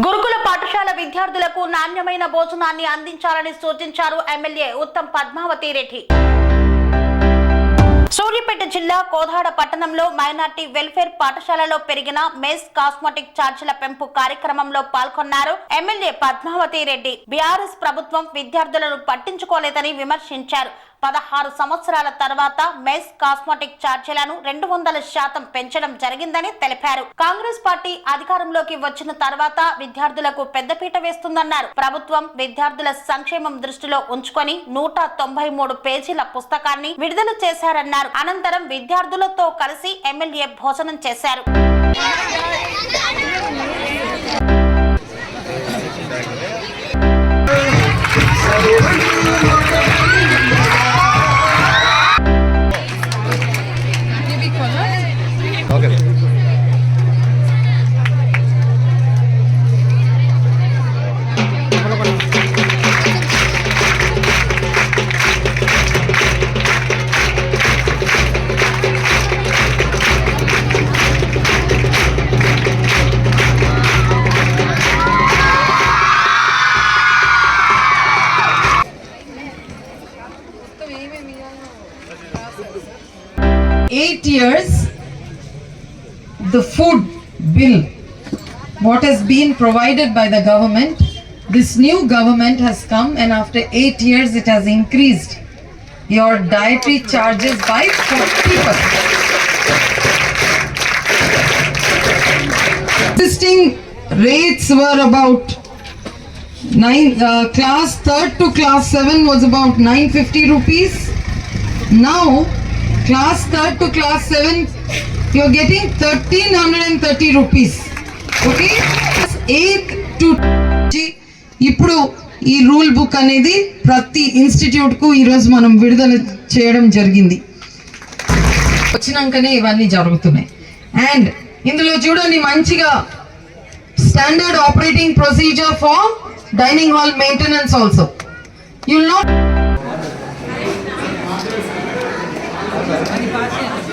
గురుకుల పాఠశాల విద్యార్థులకు నాణ్యమైన భోజనాన్ని అందించాలని సూచించారు ఎమ్మెల్యే ఉత్తమ్ పద్మావతి రెడ్డి. సూర్యాపేట జిల్లా కోదాడ పట్టణంలో మైనార్టీ వెల్ఫేర్ పాఠశాలలో పెరిగిన మెస్ కాస్మెటిక్ ఛార్జీల పెంపు కార్యక్రమంలో పాల్గొన్నారు ఎమ్మెల్యే పద్మావతి రెడ్డి. బీఆర్ఎస్ ప్రభుత్వం విద్యార్థులను పట్టించుకోలేదని విమర్శించారు. పదహారు సంవత్సరాల తర్వాత మెస్ కాస్మెటిక్ ఛార్జీలను రెండు వందల శాతం పెంచడం జరిగిందని తెలిపారు. కాంగ్రెస్ పార్టీ అధికారంలోకి వచ్చిన తర్వాత విద్యార్థులకు పెద్దపీట వేస్తుందన్నారు. ప్రభుత్వం విద్యార్థుల సంక్షేమం దృష్టిలో ఉంచుకొని నూట తొంభై మూడు పేజీల పుస్తకాన్ని విడుదల చేశారన్నారు. అనంతరం విద్యార్థులతో కలిసి ఎమ్మెల్యే భోజనం చేశారు. Food bill, what has been provided by the government, this new government has come and after eight years it has increased your dietary charges by 40%. Existing rates were about nine, uh, class third to class seven was about 950 rupees. Now, class third to class seven, you're getting 1330 rupees. Okay? Class to ఇప్పుడు ఈ rule book అనేది ప్రతి ఇన్స్టిట్యూట్కు ఈరోజు మనం విడుదల చేయడం జరిగింది వచ్చినాకనే ఇవన్నీ జరుగుతున్నాయి అండ్ ఇందులో చూడండి మంచిగా standard operating procedure for dining hall maintenance also you'll not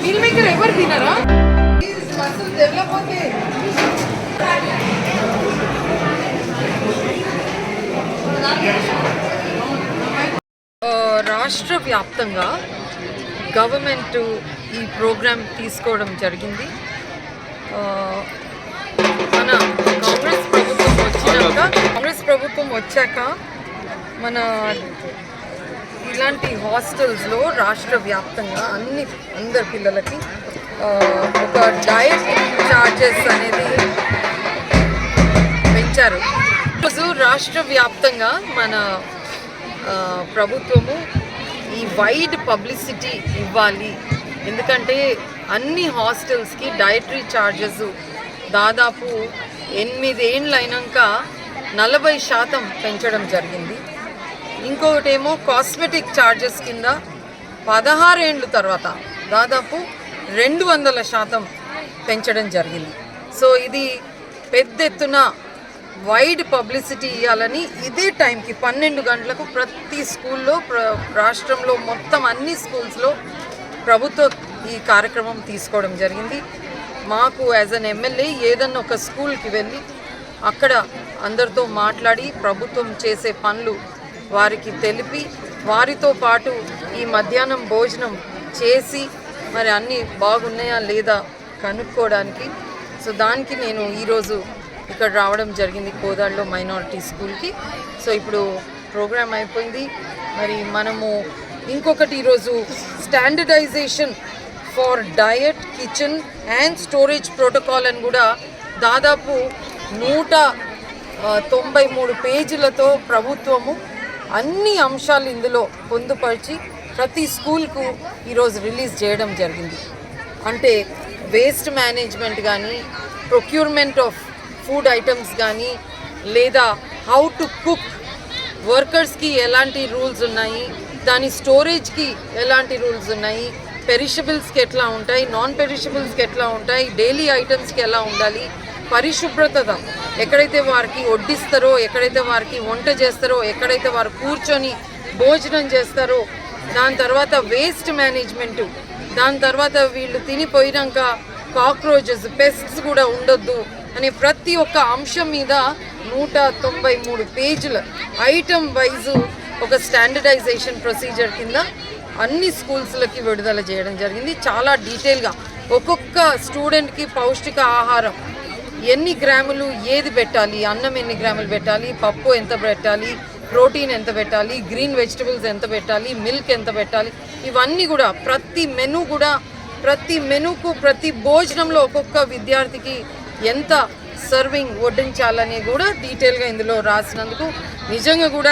meal maker ఎవరు తినరా? అసలు తెల్లపోతే రాష్ట్ర వ్యాప్తంగా గవర్నమెంట్ ఈ ప్రోగ్రాం తీసుకోవడం జరిగింది. మన కాంగ్రెస్ ప్రభుత్వం వచ్చినాక కాంగ్రెస్ ప్రభుత్వం వచ్చాక మన ఇలాంటి హాస్టల్స్లో రాష్ట్ర వ్యాప్తంగా అన్ని అందరి పిల్లలకి ఒక డయట్ చార్జెస్ అనేది పెంచారు. ఈరోజు రాష్ట్ర వ్యాప్తంగా మన ప్రభుత్వము ఈ వైడ్ పబ్లిసిటీ ఇవ్వాలి. ఎందుకంటే అన్ని హాస్టల్స్కి డయటరీ ఛార్జెస్ దాదాపు ఎనిమిదేండ్లు అయినాక నలభై శాతం పెంచడం జరిగింది. ఇంకొకటేమో కాస్మెటిక్ ఛార్జెస్ కింద పదహారేండ్ల తర్వాత దాదాపు రెండు వందల శాతం పెంచడం జరిగింది. సో ఇది పెద్ద ఎత్తున వైడ్ పబ్లిసిటీ ఇవ్వాలని ఇదే టైంకి పన్నెండు గంటలకు ప్రతి స్కూల్లో రాష్ట్రంలో మొత్తం అన్ని స్కూల్స్లో ప్రభుత్వ ఈ కార్యక్రమం తీసుకోవడం జరిగింది. మాకు యాజ్ అన్ ఎమ్మెల్యే ఏదన్నా ఒక స్కూల్కి వెళ్ళి అక్కడ అందరితో మాట్లాడి ప్రభుత్వం చేసే పనులు వారికి తెలిపి వారితో పాటు ఈ మధ్యాహ్నం భోజనం చేసి మరి అన్నీ బాగున్నాయా లేదా కనుక్కోవడానికి. సో దానికి నేను ఈరోజు ఇక్కడ రావడం జరిగింది కోదాడలో మైనారిటీ స్కూల్కి. సో ఇప్పుడు ప్రోగ్రామ్ అయిపోయింది. మరి మనము ఇంకొకటి ఈరోజు standardization for diet kitchen and storage protocol అని కూడా దాదాపు నూట తొంభై మూడు పేజీలతో ప్రభుత్వము అన్ని అంశాలు ఇందులో పొందుపరిచి ప్రతి స్కూల్కు ఈరోజు రిలీజ్ చేయడం జరిగింది. అంటే వేస్ట్ మేనేజ్మెంట్ కానీ ప్రొక్యూర్మెంట్ ఆఫ్ ఫుడ్ ఐటమ్స్ కానీ లేదా హౌ టు కుక్ వర్కర్స్కి ఎలాంటి రూల్స్ ఉన్నాయి దాని స్టోరేజ్కి ఎలాంటి రూల్స్ ఉన్నాయి పెరిషబుల్స్కి ఎట్లా ఉంటాయి నాన్ పెరిషబుల్స్కి ఎట్లా ఉంటాయి డైలీ ఐటమ్స్కి ఎలా ఉండాలి పరిశుభ్రత ఎక్కడైతే వారికి వడ్డిస్తారో ఎక్కడైతే వారికి వంట చేస్తారో ఎక్కడైతే వారు కూర్చొని భోజనం చేస్తారో దాని తర్వాత వేస్ట్ మేనేజ్మెంటు దాని తర్వాత వీళ్ళు తినిపోయినాక కాక్రోచెస్ పెస్ట్స్ కూడా ఉండొద్దు అనే ప్రతి ఒక్క అంశం మీద నూట తొంభై మూడు పేజీల ఐటమ్ వైజు ఒక స్టాండర్డైజేషన్ ప్రొసీజర్ కింద అన్ని స్కూల్స్లకి విడుదల చేయడం జరిగింది. చాలా డీటెయిల్గా ఒక్కొక్క స్టూడెంట్కి పౌష్టిక ఆహారం ఎన్ని గ్రాములు ఏది పెట్టాలి? అన్నం ఎన్ని గ్రాములు పెట్టాలి? పప్పు ఎంత పెట్టాలి? ప్రోటీన్ ఎంత పెట్టాలి? గ్రీన్ వెజిటబుల్స్ ఎంత పెట్టాలి? మిల్క్ ఎంత పెట్టాలి? ఇవన్నీ కూడా ప్రతి మెను కూడా ప్రతి మెనుకు ప్రతి భోజనంలో ఒక్కొక్క విద్యార్థికి ఎంత సర్వింగ్ వడ్డించాలని కూడా డీటెయిల్గా ఇందులో రాసినందుకు నిజంగా కూడా